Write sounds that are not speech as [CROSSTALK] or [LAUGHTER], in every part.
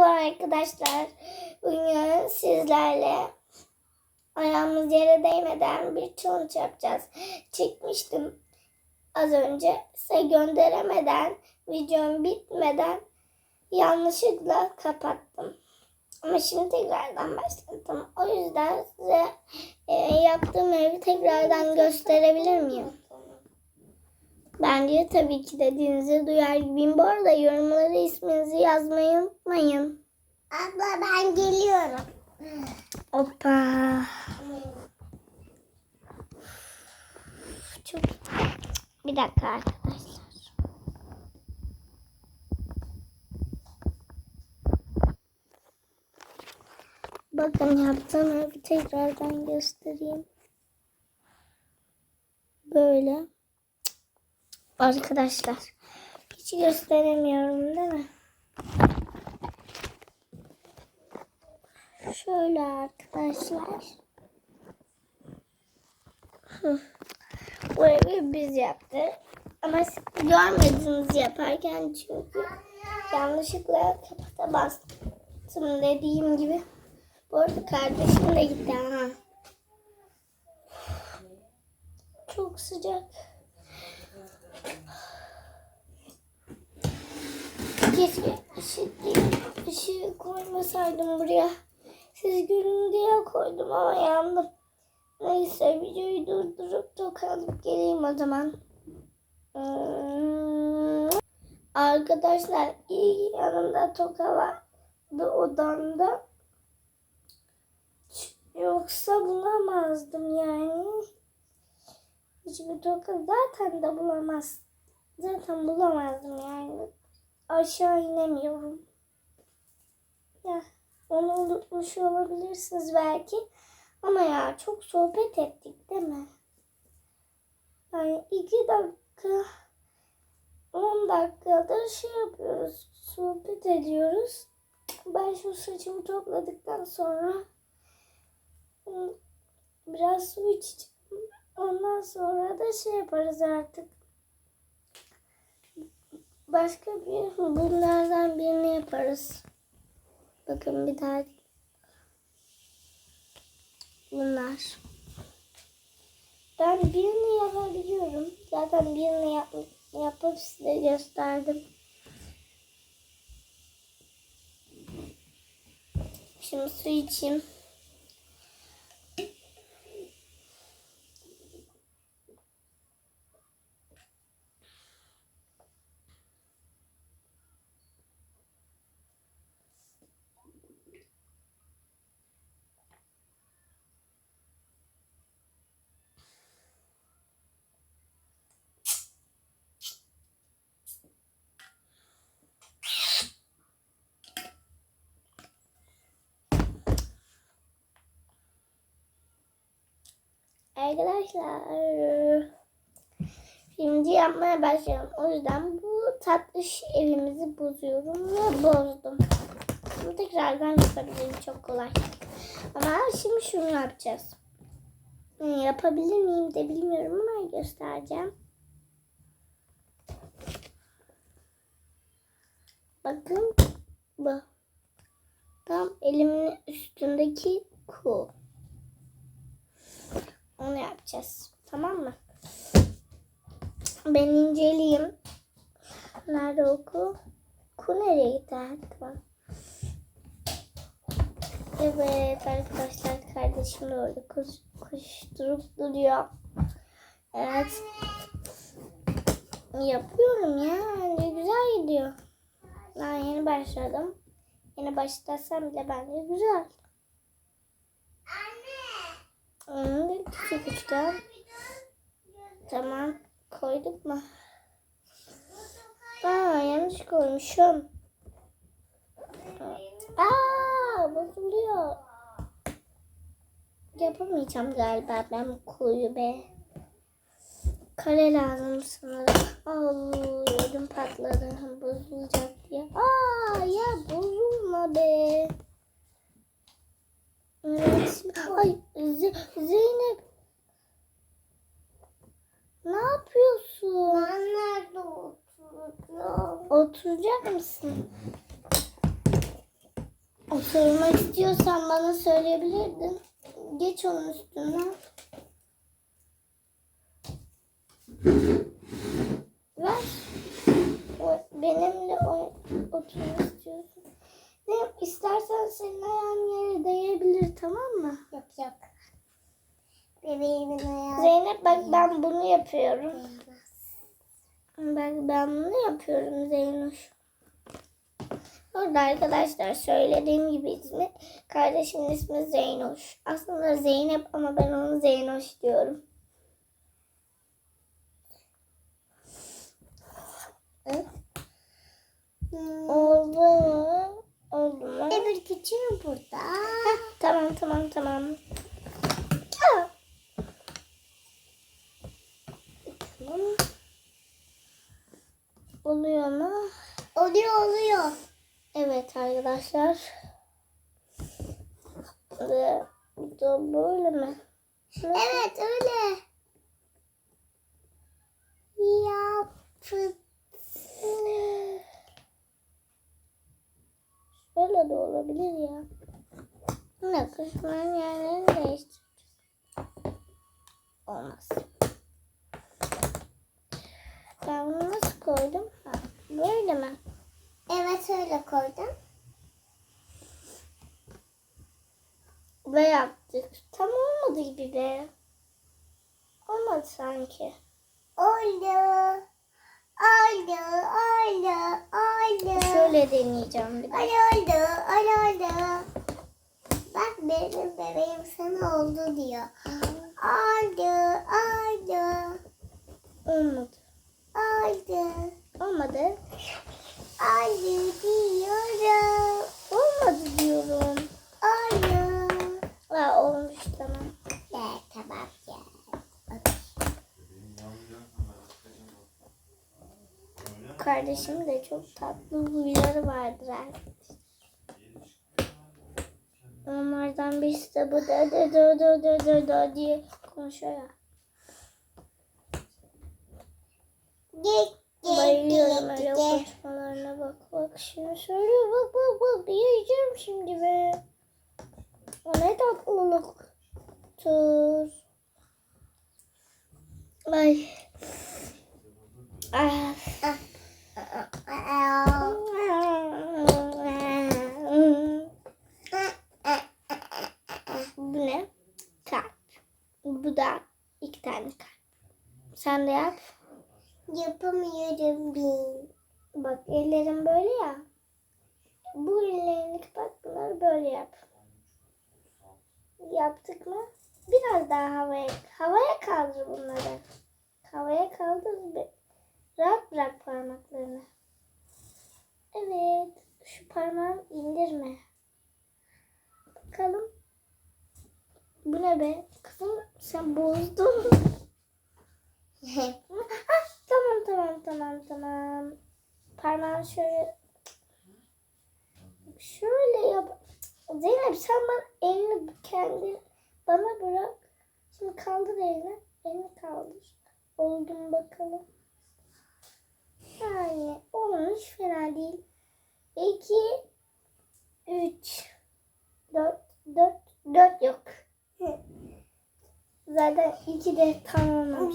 Merhaba arkadaşlar. Bugün sizlerle ayağımız yere değmeden bir challenge yapacağız. Çekmiştim az önce. Size gönderemeden, videom bitmeden yanlışlıkla kapattım. Ama şimdi tekrardan başladım. O yüzden size e, yaptığım evi tekrardan gösterebilir miyim? Bence tabii ki dediğinizi duyar gibiyim. Bu arada yorumlara isminizi yazmayı unutmayın. Abla ben geliyorum. Hoppa. Çok... Bir dakika arkadaşlar. Bakın yaptığım evi tekrardan göstereyim. Böyle. Arkadaşlar. Hiç gösteremiyorum değil mi? Şöyle arkadaşlar. Bu evi biz yaptık. Ama siz görmediniz yaparken çünkü yanlışlıkla kapata bastım dediğim gibi. Bu arada kardeşim de gitti ha. Çok sıcak. Keşke ışık değil, ışığı koymasaydım buraya. Siz görün diye koydum ama yandım. Neyse videoyu durdurup toka alıp geleyim o zaman. Hmm. Arkadaşlar iyi yanımda toka vardı odamda. Yoksa bulamazdım yani. Hiçbir toka zaten de bulamaz. Zaten bulamazdım yani. Aşağı inemiyorum. Ya onu unutmuş olabilirsiniz belki. Ama ya çok sohbet ettik değil mi? Yani iki dakika, on dakikadır şey yapıyoruz. Sohbet ediyoruz. Ben şu saçımı topladıktan sonra ıı, biraz su içeceğim. Ondan sonra da şey yaparız artık. Başka bir bunlardan birini yaparız. Bakın bir daha. Bunlar. Ben birini yapabiliyorum. Zaten birini yap, yapıp size gösterdim. Şimdi su içeyim. Arkadaşlar şimdi yapmaya başlayalım. O yüzden bu tatlış evimizi bozuyorum ve bozdum. Bunu tekrardan yapabilirim çok kolay. Ama şimdi şunu yapacağız. Yapabilir miyim de bilmiyorum ama göstereceğim. Bakın bu. Tam elimin üstündeki ku. Yapacağız. Tamam mı? Ben inceleyeyim. Nerede o ku? Nereye gitti? Tamam. Evet arkadaşlar kardeşim de orada koş, koşturup duruyor. Evet. Yapıyorum ya. Ne güzel gidiyor. Ben yeni başladım. Yeni başlasam bile bence güzel. Onu da küçük üçgen. Tamam. Koyduk mu? Aa yanlış koymuşum. Aa bozuluyor. Yapamayacağım galiba ben bu koyu be. Kare lazım sanırım. Allah ödüm patladı. Bozulacak diye. Aa ya bozulma be. Evet. Ay Z- Zeynep. Ne yapıyorsun? Ben nerede oturacağım? Oturacak mısın? Oturmak istiyorsan bana söyleyebilirdin. Geç onun üstüne. Ver. Benimle oturmak istiyorsun. Ne istersen senin ayağın değebilir tamam mı? Yok yok. Bebeğimin ayağı. Zeynep bak ben bunu yapıyorum. Bak ben bunu yapıyorum Zeynoş. Orada arkadaşlar söylediğim gibi ismi kardeşimin ismi Zeynoş. Aslında Zeynep ama ben onu Zeynoş diyorum. Hmm. Oldu mu? Öbür küçüğü burada. Heh, tamam tamam tamam. Tamam. Oluyor mu? Oluyor oluyor. Evet arkadaşlar. Ve da böyle mi? Evet öyle. Yaptı. Böyle de olabilir ya. Dakika şunların yerlerini değiştireceğiz. Olmaz. Ben bunu nasıl koydum? Ha, böyle mi? Evet öyle koydum. Ve yaptık. Tam olmadı gibi be. Olmadı sanki. Oldu. Oldu. Oldu. Oldu. Şöyle deneyeceğim de. Oldu. Oldu. Oldu. Bak benim bebeğim sana oldu diyor. Oldu. Oldu. Olmadı. Oldu. Olmadı. Oldu diyorum. Olmadı diyorum. Oldu. Aa, olmuş tamam. Evet tamam ya. Kardeşim de çok tatlı huyları vardır arkadaşlar. Onlardan birisi de bu da da da da da da da diye konuşuyor ya. Bayılıyorum öyle konuşmalarına bak bak şimdi söylüyor bak bak bak yiyeceğim şimdi be. O ne tatlılıktır. Ay. Ah. Aa. Bu ne? Kalp. Bu da iki tane kalp. Sen de yap. Yapamıyorum bir. Bak ellerim böyle ya. Bu ellerini kapat bunları böyle yap. Yaptık mı? Biraz daha havaya havaya kaldır bunları. Havaya kaldır. bir- Rahat bırak parmaklarını. Evet. Şu parmağını indirme. Bakalım. Bu ne be? Kızım sen bozdun. [LAUGHS] Ah, tamam tamam tamam tamam. Parmağını şöyle şöyle yap. Zeynep sen bana elini kendi bana bırak. Şimdi kaldır elini. Elini kaldır. Oldu mu bakalım. Yani olmuş fena değil. İki, üç, dört, dört, dört yok. Zaten iki de tamam.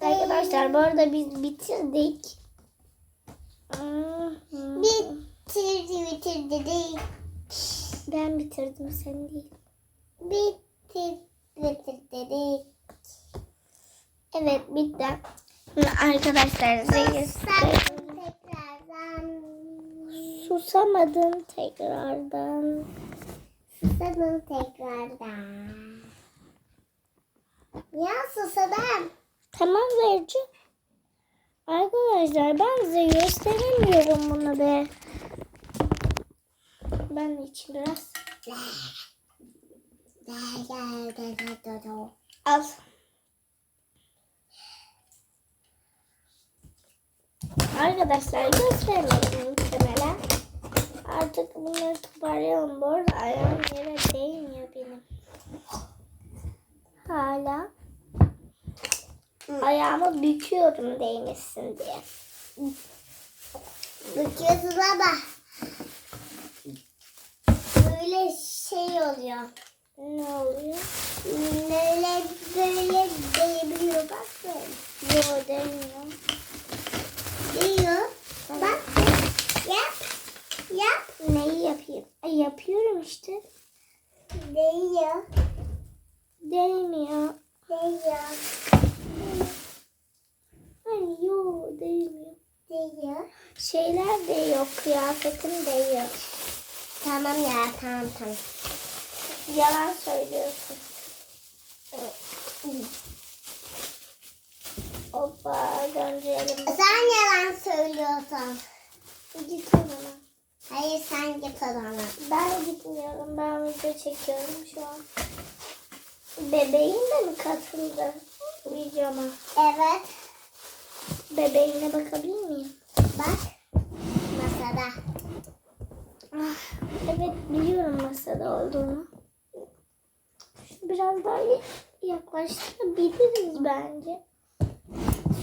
Arkadaşlar bu arada biz bitirdik. Bitirdi bitirdi değil. Ben bitirdim sen değil. Bitir bitirdi değil. Evet bitti. Arkadaşlar zehir susamadım tekrardan. Susadım tekrardan. Ya susadım. Tamam vereceğim. Arkadaşlar ben size gösteremiyorum bunu be. Ben de için biraz. Al. Arkadaşlar göstermedim muhtemelen. Artık bunları toparlayalım. Bu arada ayağım yere değmiyor benim. Hala. Ayağımı büküyorum değmesin diye. Bakıyorsun ama oluyor. Ne oluyor? Böyle böyle değebiliyor bak böyle. Yo demiyor. Bak yap. Yap. Neyi yapayım? Ay, yapıyorum işte. Değiyor. Değmiyor. Değiyor. Ay yo değmiyor. Değiyor. Şeyler değiyor. Kıyafetim değiyor. Tamam ya tamam tamam. Yalan söylüyorsun. Hoppa döndürelim. Sen yalan söylüyorsun. Git o zaman. Hayır sen git o zaman. Ben gitmiyorum. Ben video çekiyorum şu an. Bebeğin de mi katıldı videoma? Evet. Bebeğine bakabilir miyim? Bak. Masada. Ah, evet biliyorum masada olduğunu. Biraz daha yaklaştırabiliriz bence.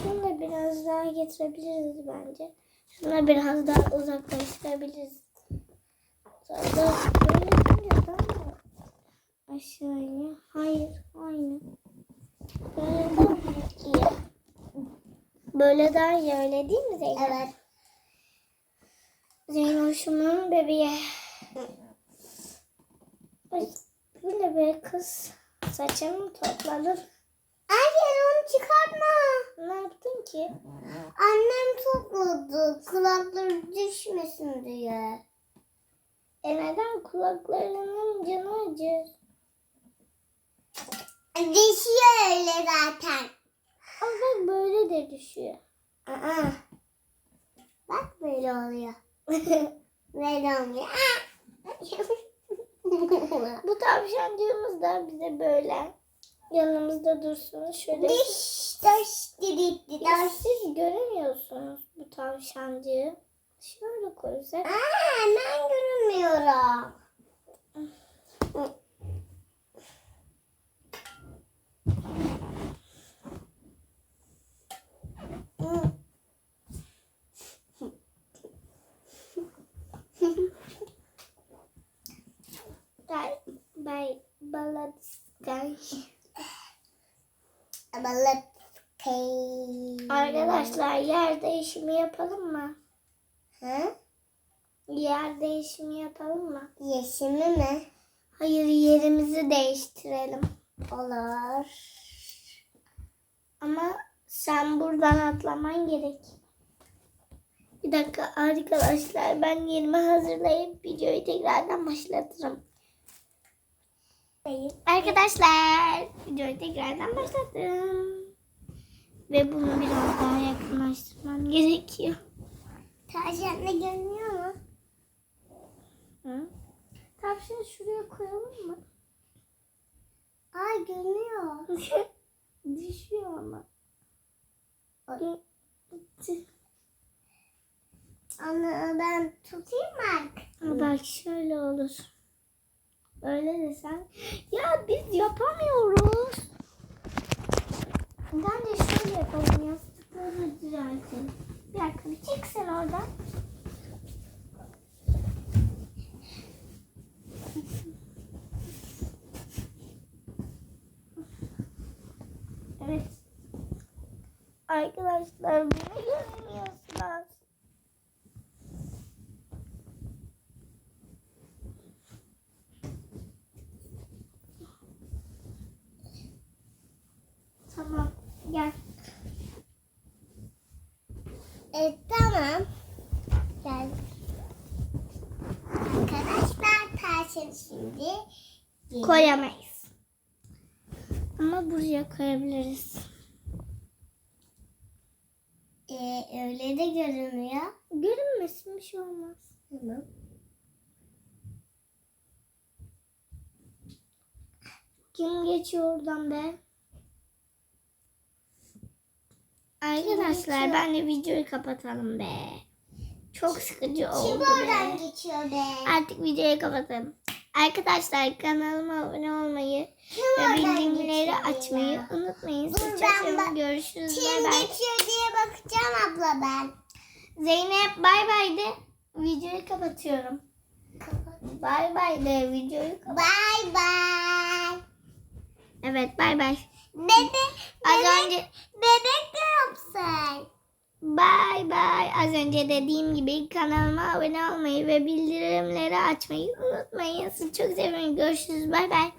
Şunu da biraz daha getirebiliriz bence. Şunu biraz daha uzaklaştırabiliriz. Sonra böyle yapınca daha aşağıya? Hayır, aynı. Böyle daha iyi. Böyle daha iyi öyle değil mi Zeynep? Evet. Zeynoş'umun bebeği. Bu ne be kız? Saçımı topladım. Hayır onu çıkartma. Ne yaptın ki? Annem topladı. Kulakları düşmesin diye. E neden kulaklarının canı acır? Düşüyor öyle zaten. Ama bak böyle de düşüyor. Aa. Bak böyle oluyor. [LAUGHS] Böyle olmuyor. [LAUGHS] Bu tavşancığımız da bize böyle yanımızda dursun. Şöyle Diş, didik, Ya diş. siz göremiyorsunuz bu tavşancığı. Şöyle koysak. Aa, ben görünmüyorum. Gel, bay, balatskay. Balık. Arkadaşlar yer değişimi yapalım mı? Hı? Yer değişimi yapalım mı? Yeşimi mi? Hayır yerimizi değiştirelim. Olur. Ama sen buradan atlaman gerek. Bir dakika arkadaşlar ben yerimi hazırlayıp videoyu tekrardan başlatırım. Arkadaşlar videoyu tekrardan başlattım. Ve bunu biraz daha yakınlaştırmam gerekiyor. Tavşan da görünüyor mu? Hı? Tavşanı şuraya koyalım mı? Aa görünüyor. [LAUGHS] Düşüyor ama. Ana ben tutayım mı? Bak şöyle olur. Öyle desen. Ya biz yapamıyoruz. Bence şöyle yapalım. Yastıkları düzeltelim. Bir dakika bir sen oradan. Evet. Arkadaşlar beni görmüyorsunuz. Tamam. Gel. E, tamam. Gel. Arkadaşlar tavşan şimdi Koyamayız. Ama buraya koyabiliriz. e, öyle de görünüyor. Görünmesin bir şey olmaz. Tamam. Kim geçiyor oradan be? Arkadaşlar ben de videoyu kapatalım be. Çok sıkıcı Kim oldu oradan be. geçiyor be? Artık videoyu kapatalım. Arkadaşlar kanalıma abone olmayı Kim ve bildirimleri açmayı ya? unutmayın. Bak- Görüşürüz. Kim geçiyor diye bakacağım abla ben. Zeynep bay bay de videoyu kapatıyorum. Kapat. Bay bay de videoyu kapat. Bay bay. Evet bay bay. Bebe, Az bebek, önce bebek ne yapsın? Bay bay. Az önce dediğim gibi kanalıma abone olmayı ve bildirimleri açmayı unutmayın. Sizi çok seviyorum. Görüşürüz. Bay bay.